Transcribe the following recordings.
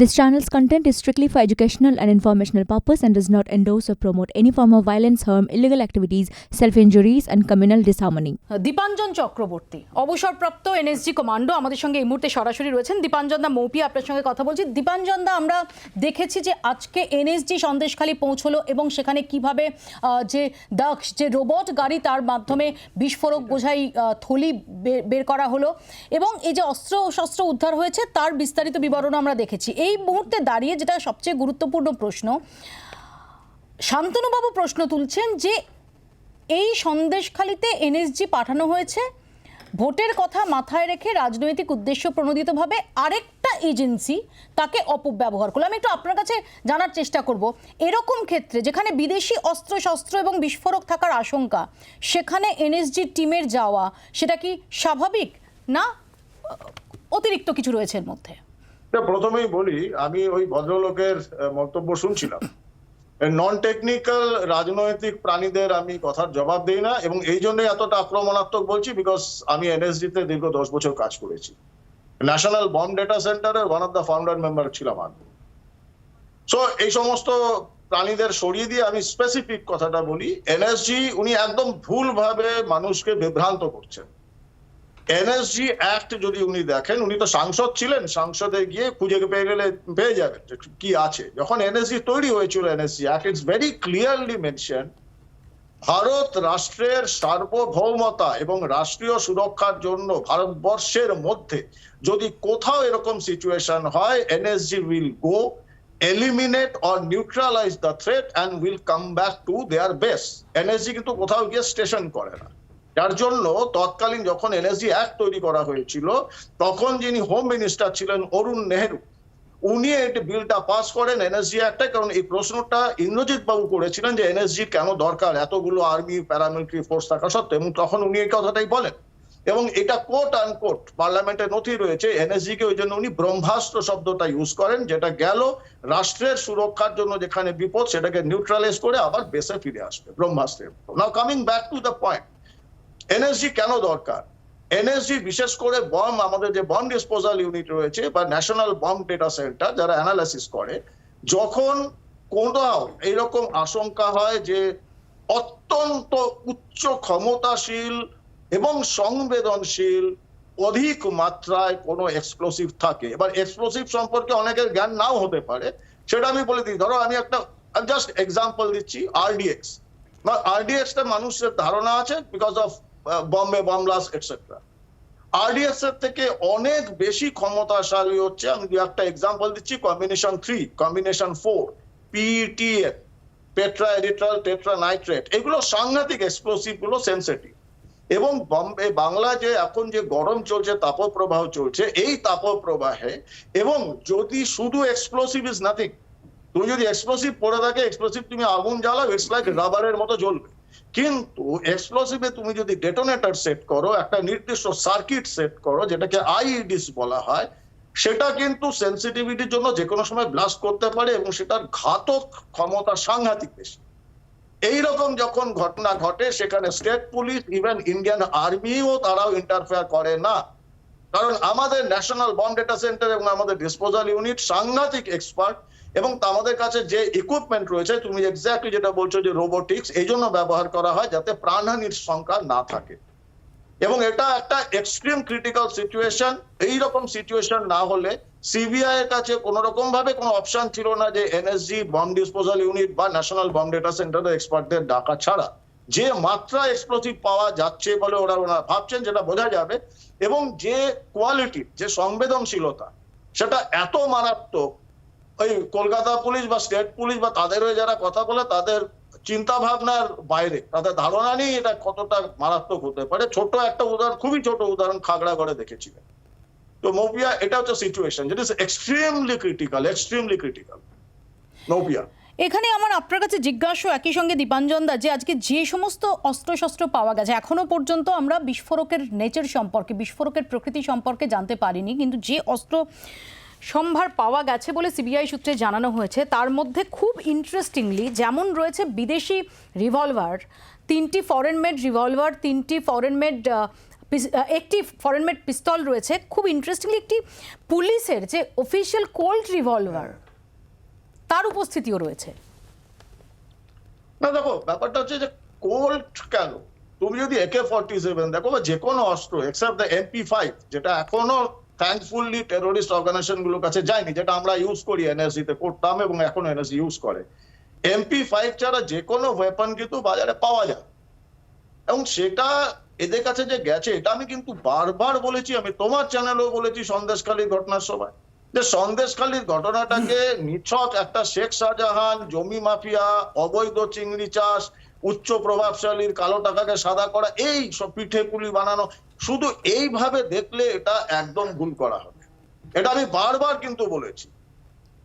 This channel's content is strictly for educational and informational purpose and does not endorse or promote any form of violence, harm, illegal activities, self-injuries and communal disharmony. Dipanjan Chakraborty অবসরপ্রাপ্ত NSG commando আমাদের সঙ্গে এই মুহূর্তে সরাসরি রয়েছেন। দীপাঞ্জন দা মৌপি আপনার সঙ্গে কথা বলছি। দীপাঞ্জন দা আমরা দেখেছি যে আজকে এনএসজি সন্দেশখালী পৌঁছলো এবং সেখানে কীভাবে যে দক্ষ যে রোবট গাড়ি তার মাধ্যমে বিস্ফোরক বোঝাই থলি বের করা হলো এবং এই যে অস্ত্র শস্ত্র উদ্ধার হয়েছে তার বিস্তারিত বিবরণ আমরা দেখেছি। এই মুহূর্তে দাঁড়িয়ে যেটা সবচেয়ে গুরুত্বপূর্ণ প্রশ্ন, শান্তনুবাবু প্রশ্ন তুলছেন যে, এই সন্দেশখালিতে এনএসজি পাঠানো হয়েছে, ভোটের কথা মাথায় রেখে রাজনৈতিক উদ্দেশ্য প্রণোদিতভাবে আরেকটা এজেন্সি তাকে অপব্যবহার করল। আমি একটু আপনার কাছে জানার চেষ্টা করব। এরকম ক্ষেত্রে যেখানে বিদেশি অস্ত্র শস্ত্র এবং বিস্ফোরক থাকার আশঙ্কা, সেখানে এনএসজি টিমের যাওয়া, সেটা কি স্বাভাবিক না অতিরিক্ত কিছু রয়েছে এর মধ্যে? প্রথমেই বলি, আমি ওই ভদ্রলোকের মন্তব্য শুনছিলাম। নন টেকনিক্যাল রাজনৈতিক প্রাণীদের আমি কথার জবাব দিই না, এবং এই জন্য এতটা আক্রমণাত্মক বলছি বিকজ আমি এনএসডি তে দীর্ঘ দশ বছর কাজ করেছি। ন্যাশনাল বম্ব ডেটা সেন্টারের one of the founder member ছিলাম আমি। সো এই সমস্ত প্রাণীদের সরিয়ে দিয়ে আমি স্পেসিফিক কথাটা বলি এনএসজি উনি একদম ভুলভাবে মানুষকে বিভ্রান্ত করছেন। এনএসজি অ্যাক্ট যদি উনি দেখেন, উনি তো সাংসদ ছিলেন, সাংসদে গিয়ে খুঁজে পেয়ে গেলে পেয়ে যাবেন কি আছে। যখন এনএসজি তৈরি হয়েছিল NSG act it's very clearly mention Bharat রাষ্ট্রের সার্বভৌমতা এবং রাষ্ট্রীয় সুরক্ষার জন্য ভারতবর্ষের মধ্যে যদি কোথাও এরকম সিচুয়েশন হয় NSG will go eliminate or neutralise the threat and will come back to their base NSG কিন্তু কোথাও গিয়ে স্টেশন করে না। যার জন্য তৎকালীন যখন এনএসজি অ্যাক্ট তৈরি করা হয়েছিল, তখন যিনি হোম মিনিস্টার ছিলেন অরুণ নেহেরু, উনি এই বিলটা পাস করেন এনএসজি একটা কারণ এই প্রশ্নটা ইন্দ্রজিৎ বাবু করেছিলেন যে এনএসজি কেন দরকার? এতগুলো আর্মি প্যারামিলিটারি ফোর্স থাকা সত্ত্বেও। এবং তখন উনি এই কথাটাই বলেন। এবং এটা কোট আন কোট পার্লামেন্টের নথি রয়েছে। এনএসজি কে ওই জন্য উনি ব্রহ্মাস্ত্র শব্দটা ইউজ করেন, যেটা গেল রাষ্ট্রের সুরক্ষার জন্য যেখানে বিপদ, সেটাকে নিউট্রালাইজ করে আবার বেসে ফিরে আসবে ব্রহ্মাস্ত্রের now coming back to the point NSG কেন দরকার? এনএসজি বিশেষ করে বম, আমাদের যে বম ডিসপোজাল ইউনিট রয়েছে বা ন্যাশনাল বম ডেটা সেন্টার যারা অ্যানালাইসিস করে, যখন কোথাও এইরকম আশঙ্কা হয় যে অত্যন্ত উচ্চ ক্ষমতাশীল এবং সংবেদনশীল অধিক মাত্রায় কোনো এক্সপ্লোসিভ থাকে, এবার এক্সপ্লোসিভ সম্পর্কে অনেকের জ্ঞান নাও হতে পারে, সেটা আমি বলে দিই। ধরো, আমি একটা জাস্ট এক্সাম্পল দিচ্ছি আরডিএক্স বা আরডিএক্স টা মানুষের ধারণা আছে because of Bombay bomb blasts etcetera RDX এর থেকে অনেক বেশি ক্ষমতাশালী হচ্ছে, আমি একটা এক্সাম্পল দিচ্ছি combination three combination four PETN Petra erythritol tetra nitrate এগুলো সাংঘাতিক এক্সপ্লোসিভগুলো সেন্সিটিভ এবং বম্বে বাংলা যে এখন যে গরম চলছে, তাপপ্রবাহ চলছে, এই তাপপ্রবাহে এবং যদি শুধু এক্সপ্লোসিভ ইজ নাথিং তুমি যদি এক্সপ্লোসিভ পড়ে থাকে এক্সপ্লোসিভ তুমি আগুন জ্বালাও ইটস লাইক রাবারের মতো জ্বলবে। কিন্তু এক্সপ্লোসিভে তুমি যদি ডেটোনেটর সেট করো, একটা নির্দিষ্ট সার্কিট সেট করো, যেটাকে আইইডিস বলা হয়, সেটা কিন্তু সেন্সিটিভিটির জন্য যে কোনো সময় ব্লাস্ট করতে পারে এবং সেটার ঘাতক ক্ষমতা সাংঘাতিক বেশি। এইরকম যখন ঘটনা ঘটে, সেখানে স্টেট পুলিশ ইভেন ইন্ডিয়ান আর্মিও তারাও ইন্টারফেয়ার করে না। কারণ আমাদের ন্যাশনাল বম ডেটা সেন্টার এবং আমাদের ডিসপোজাল ইউনিট সাংঘাতিক এক্সপার্ট এবং আমাদের কাছে যে ইকুইপমেন্ট রয়েছে, তুমি এক্স্যাক্টলি যেটা বলছো যে রোবোটিক্স এই জন্য ব্যবহার করা হয় যাতে প্রাণহানির সংখ্যা না থাকে। এবং এটা একটা এক্সট্রিম ক্রিটিক্যাল সিচুয়েশন এইরকম সিচুয়েশন না হলে সিবিআই এর কাছে কোন রকম ভাবে কোনো অপশন ছিল না যে এনএসজি বম ডিসপোজাল ইউনিট বা ন্যাশনাল বম ডেটা সেন্টারের এক্সপার্টদের ডাকা ছাড়া। যে মাত্রা এক্সপ্লোসিভ পাওয়া যাচ্ছে বলে ওরা ওনারা ভাবছেন যেটা বোঝা যাবে, এবং যে কোয়ালিটি যে সংবেদনশীলতা, সেটা এত মারাত্মক ওই কলকাতা পুলিশ বা স্টেট পুলিশ বা তাদের যারা কথা বলে, তাদের চিন্তা ভাবনার বাইরে। তাদের ধারণা নেই এটা কতটা মারাত্মক হতে পারে, ছোট একটা উদাহরণ, খুবই ছোট উদাহরণ খাগড়া খাগড়াগড়ে দেখেছিলেন তো মৌপিয়া, এটা হচ্ছে সিচুয়েশন যেটা extremely critical extremely critical Moupia. এখানে আমার আপনার কাছে জিজ্ঞাসা, একই সঙ্গে দীপাঞ্জন দা, যে আজকে যে সমস্ত অস্ত্রশস্ত্র পাওয়া গেছে, এখনও পর্যন্ত আমরা বিস্ফোরকের নেচার সম্পর্কে, বিস্ফোরকের প্রকৃতি সম্পর্কে জানতে পারিনি, কিন্তু যে অস্ত্র সম্ভার পাওয়া গেছে বলে সিবিআই সূত্রে জানানো হয়েছে। তার মধ্যে খুব ইন্টারেস্টিংলি যেমন রয়েছে বিদেশি রিভলভার তিনটি ফরেন মেড রিভলভার তিনটি ফরেন মেড একটি ফরেন মেড পিস্তল রয়েছে। খুব ইন্টারেস্টিংলি একটি পুলিশের যে অফিসিয়াল কোল্ড রিভলভার তার উপস্থিতিও রয়েছে। না, দেখো, ব্যাপারটা হচ্ছে যে কোল্ড কেন? তুমি যদি একে ফর্টি সেভেন দেখো, বা যে কোনো অস্ত্র এক্সেপ্ট দ্য এমপি ফাইভ যেটা এখনও থ্যাঙ্কফুলি টেরোরিস্ট অর্গানাইজেশনগুলোর কাছে যায়নি, যেটা আমরা ইউজ করি এনএসজি তে, করতাম এবং এখন এনএসজি ইউজ করে। এমপি ফাইভ ছাড়া যে কোনো ওয়েপন কিন্তু বাজারে পাওয়া যায়। এবং সেটা এদের কাছে যে গেছে, এটা আমি কিন্তু বারবার বলেছি, আমি তোমার চ্যানেলেও বলেছি সন্দেশকালী ঘটনার সময়। যে সন্দেশখালীর ঘটনাটাকে নিছক একটা শেখ শাহজাহান, জমি মাফিয়া, অবৈধ চিংড়ি চাষ, উচ্চ প্রভাবশালীর কালো টাকাকে সাদা করা, এই সব পিঠে পুলি বানানো, শুধু এইভাবে দেখলে এটা একদম ভুল করা হবে। এটা আমি বারবার কিন্তু বলেছি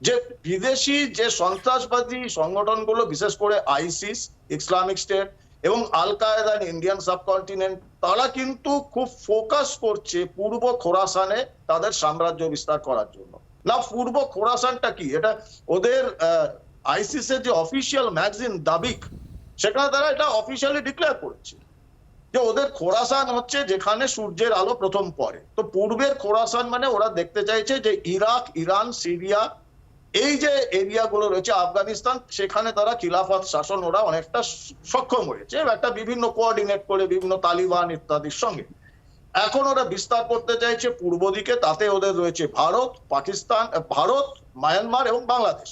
যে বিদেশি যে সন্ত্রাসবাদী সংগঠনগুলো, বিশেষ করে আইসিস, ইসলামিক স্টেট এবং আল কায়দা ইন্ডিয়ান সাবকন্টিনেন্ট তারা কিন্তু খুব ফোকাস করছে পূর্ব খোরাসানে তাদের সাম্রাজ্য বিস্তার করার জন্য। না, পূর্ব খোরাসানটা কি? এটা ওদের আইসিস এর যে অফিসিয়াল ম্যাগজিন দাবিক সেখানে তারা এটা অফিসিয়ালি ডিক্লেয়ার করেছে যে ওদের খোরাসান হচ্ছে যেখানে সূর্যের আলো প্রথম পড়ে। তো পূর্বের খোরাসান মানে ওরা দেখতে চাইছে যে ইরাক, ইরান, সিরিয়া এই যে এরিয়াগুলো রয়েছে, আফগানিস্তান, সেখানে তারা খিলাফত শাসন, ওরা অনেকটা সক্ষম হয়েছে। একটা বিভিন্ন কোঅর্ডিনেট করে বিভিন্ন তালিবান ইত্যাদির সঙ্গে। এখন ওরা বিস্তার করতে চাইছে পূর্ব দিকে, তাতে ওদের রয়েছে ভারত, পাকিস্তান ভারত, মায়ানমার এবং বাংলাদেশ।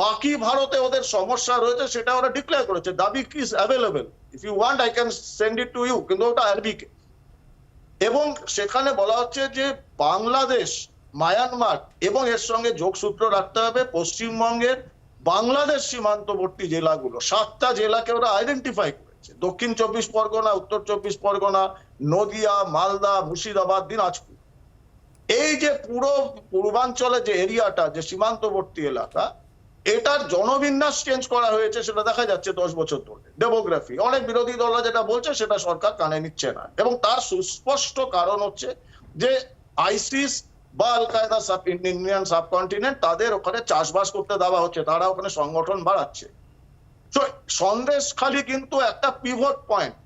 বাকি ভারতে ওদের সমস্যা রয়েছে, সেটা ওরা ডিক্লেয়ার করেছে। দাবি is available if you want I can send it to you কিন্তু ওটা আরবিকে এবং সেখানে বলা হচ্ছে যে বাংলাদেশ মায়ানমার এবং এর সঙ্গে যোগসূত্র রাখতে হবে পশ্চিমবঙ্গের বাংলাদেশ সীমান্তবর্তী জেলাগুলো। সাতটা জেলাকে ওরা আইডেন্টিফাই করেছে। দক্ষিণ চব্বিশ পরগনা, উত্তর চব্বিশ পরগনা, নদিয়া, মালদা, মুর্শিদাবাদ, দিনাজপুর। এই যে পুরো পূর্বাঞ্চলে যে এরিয়াটা, যে সীমান্তবর্তী এলাকা, এটার জনবিন্যাস চেঞ্জ করা হয়েছে, সেটা দেখা যাচ্ছে দশ বছর ধরে। ডেমোগ্রাফি অনেক বিরোধী দলরা যেটা বলছে, সেটা সরকার কানে নিচ্ছে না। এবং তার সুস্পষ্ট কারণ হচ্ছে যে আইসিস বা আল কায়দা সাব, ইন্ডিয়ান সাবকন্টিনেন্ট তাদের ওখানে চাষবাস করতে দেওয়া হচ্ছে, তারা ওখানে সংগঠন বাড়াচ্ছে। সন্দেশ খালি কিন্তু একটা পিভট পয়েন্ট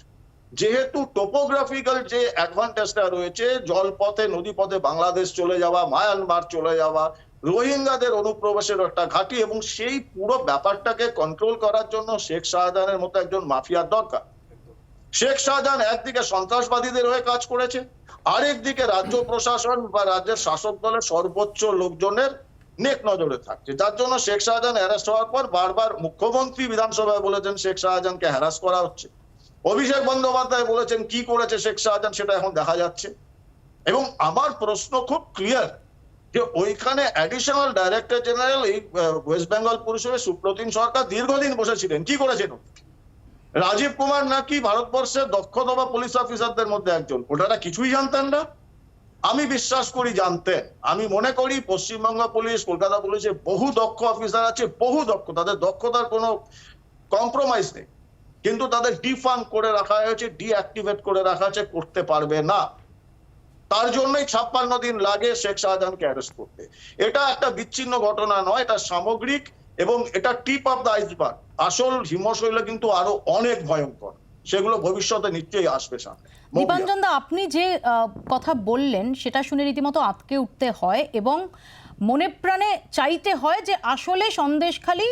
যেহেতু টোপোগ্রাফিক্যাল যে অ্যাডভান্টেজটা রয়েছে, জলপথে, নদীপথে বাংলাদেশ চলে যাওয়া মায়ানমার চলে যাওয়া, রোহিঙ্গাদের অনুপ্রবেশের একটা ঘাঁটি এবং সেই পুরো ব্যাপারটাকে কন্ট্রোল করার জন্য শেখ শাহজাহানের মতো একজন মাফিয়ার দরকার। শেখ শাহজাহান একদিকে সন্ত্রাসবাদীদের হয়ে কাজ করেছে আরেক দিকে রাজ্য প্রশাসন বা রাজ্যের শাসক দলের সর্বোচ্চ লোকজনের নেক নজরে থাকছে। যার জন্য শেখ শাহজাহান হ্যারাস হওয়ার পর বারবার মুখ্যমন্ত্রী বিধানসভায় বলেছেন শেখ শাহজাহানকে হ্যারাস করা হচ্ছে। অভিষেক বন্দ্যোপাধ্যায় বলেছেন কি করেছে শেখ শাহজাহান সেটা এখন দেখা যাচ্ছে। এবং আমার প্রশ্ন খুব ক্লিয়ার যে ওইখানে অ্যাডিশনাল ডাইরেক্টর জেনারেল এই ওয়েস্ট বেঙ্গল পুলিশের সুপ্রতিম সরকার দীর্ঘদিন বসেছিলেন। কি করেছেন? রাজীব কুমার নাকি ভারতবর্ষের দক্ষতম পুলিশ অফিসারদের মধ্যে একজন? ওনারা কিছুই জানতেন না। আমি বিশ্বাস করি জানতেন। আমি মনে করি পশ্চিমবঙ্গ পুলিশ, কলকাতা পুলিশে বহু দক্ষ অফিসার আছে, বহু দক্ষ। তাদের দক্ষতার কোনো কম্প্রোমাইজ নেই। কিন্তু তাদের ডিফান্ড করে রাখা হয়েছে ডিঅ্যাক্টিভেট করে রাখা আছে করতে পারবে না। তার জন্যই ছাপ্পান্ন দিন লাগে শেখ শাহজাহানকে অ্যারেস্ট করতে। এটা একটা বিচ্ছিন্ন ঘটনা নয়, এটা সামগ্রিক। এবং এটা টিপ অফ দ্য আইসবার্গ আসল হিমশৈল কিন্তু আরও অনেক ভয়ঙ্কর। সেগুলো ভবিষ্যতে নিশ্চয়ই আসবে সামনে। দীপাঞ্জন দা আপনি যে কথা বললেন, সেটা শুনে রীতিমতো আটকে উঠতে হয় এবং মনে প্রাণে চাইতে হয় যে আসলে সন্দেশখালি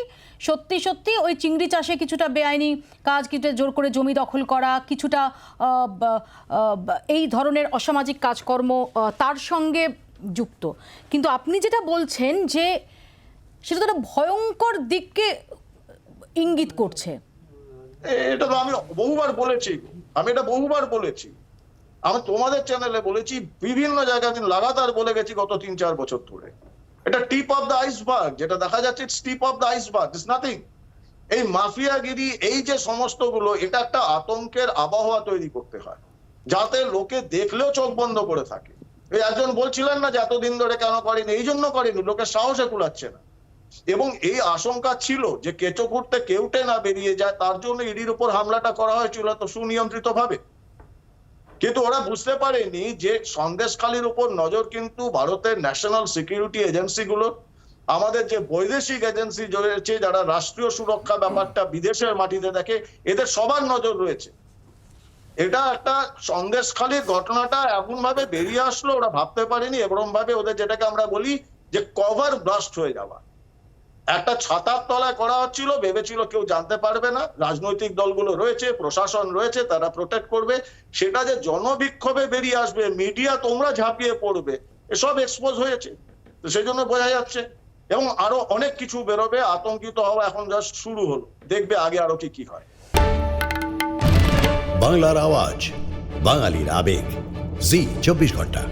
সত্যি সত্যি ওই চিংড়ি চাষে কিছুটা বেআইনি কাজ, কিছুটা জোর করে জমি দখল করা, কিছুটা এই ধরনের অসামাজিক কাজকর্ম তার সঙ্গে যুক্ত। কিন্তু আপনি যেটা বলছেন যে সেটা তো একটা ভয়ঙ্কর দিককে ইঙ্গিত করছে। এটা তো আমি বহুবার বলেছি, আমি এটা বহুবার বলেছি। আমি তোমাদের চ্যানেলে বলেছি, বিভিন্ন জায়গায় আমি লাগাতার বলে গেছি গত তিন চার বছর ধরে। এটা টিপ অফ দ্য আইসবার্গ যেটা দেখা যাচ্ছে tip of the iceberg is nothing এই মাফিয়াগিরি, এই যে সমস্তগুলো এটা একটা আতঙ্কের আবহাওয়া তৈরি করতে হয়। যাতে লোকে দেখলেও চোখ বন্ধ করে থাকে। এই একজন বলছিলেন না যে এতদিন ধরে কেন করেনি? এই জন্য করেনি লোকের সাহসে কুলাচ্ছে না। এবং এই আশঙ্কা ছিল যে কেঁচো ঘুরতে কেউটে না বেরিয়ে যায়, তার জন্য ইডির উপর হামলাটা করা হয়েছিল তো সুনিয়ন্ত্রিত ভাবে কিন্তু ওরা বুঝতে পারেনি যে সন্দেশখালির উপর নজর কিন্তু ভারতের ন্যাশনাল সিকিউরিটি এজেন্সিগুলোর আমাদের যে বৈদেশিক এজেন্সি রয়েছে, যারা রাষ্ট্রীয় সুরক্ষা ব্যাপারটা বিদেশের মাটিতে দেখে, এদের সবার নজর রয়েছে। এটা একটা সন্দেশখালীর ঘটনাটা এমন ভাবে বেরিয়ে আসলো, ওরা ভাবতে পারেনি এরকম ভাবে ওদের যেটাকে আমরা বলি যে কভার ব্লাস্ট হয়ে যাওয়া। একটা ছাতার তলায় করা হচ্ছিল, ভেবেছিল কেউ জানতে পারবে না। রাজনৈতিক দলগুলো রয়েছে, প্রশাসন রয়েছে, তারা প্রোটেক্ট করবে। সেটা যে জনবিক্ষোভে বেরিয়ে আসবে মিডিয়া তোমরা ঝাঁপিয়ে পড়বে, এসব এক্সপোজ হয়েছে। তো সেই জন্য বোঝা যাচ্ছে। এবং আরও অনেক কিছু বেরোবে, আতঙ্কিত হওয়া এখন জাস্ট শুরু হলো। দেখবে আগে আরও কি কি হয়। বাংলার আওয়াজ, বাঙালির আবেগ। জি, চব্বিশ ঘণ্টা।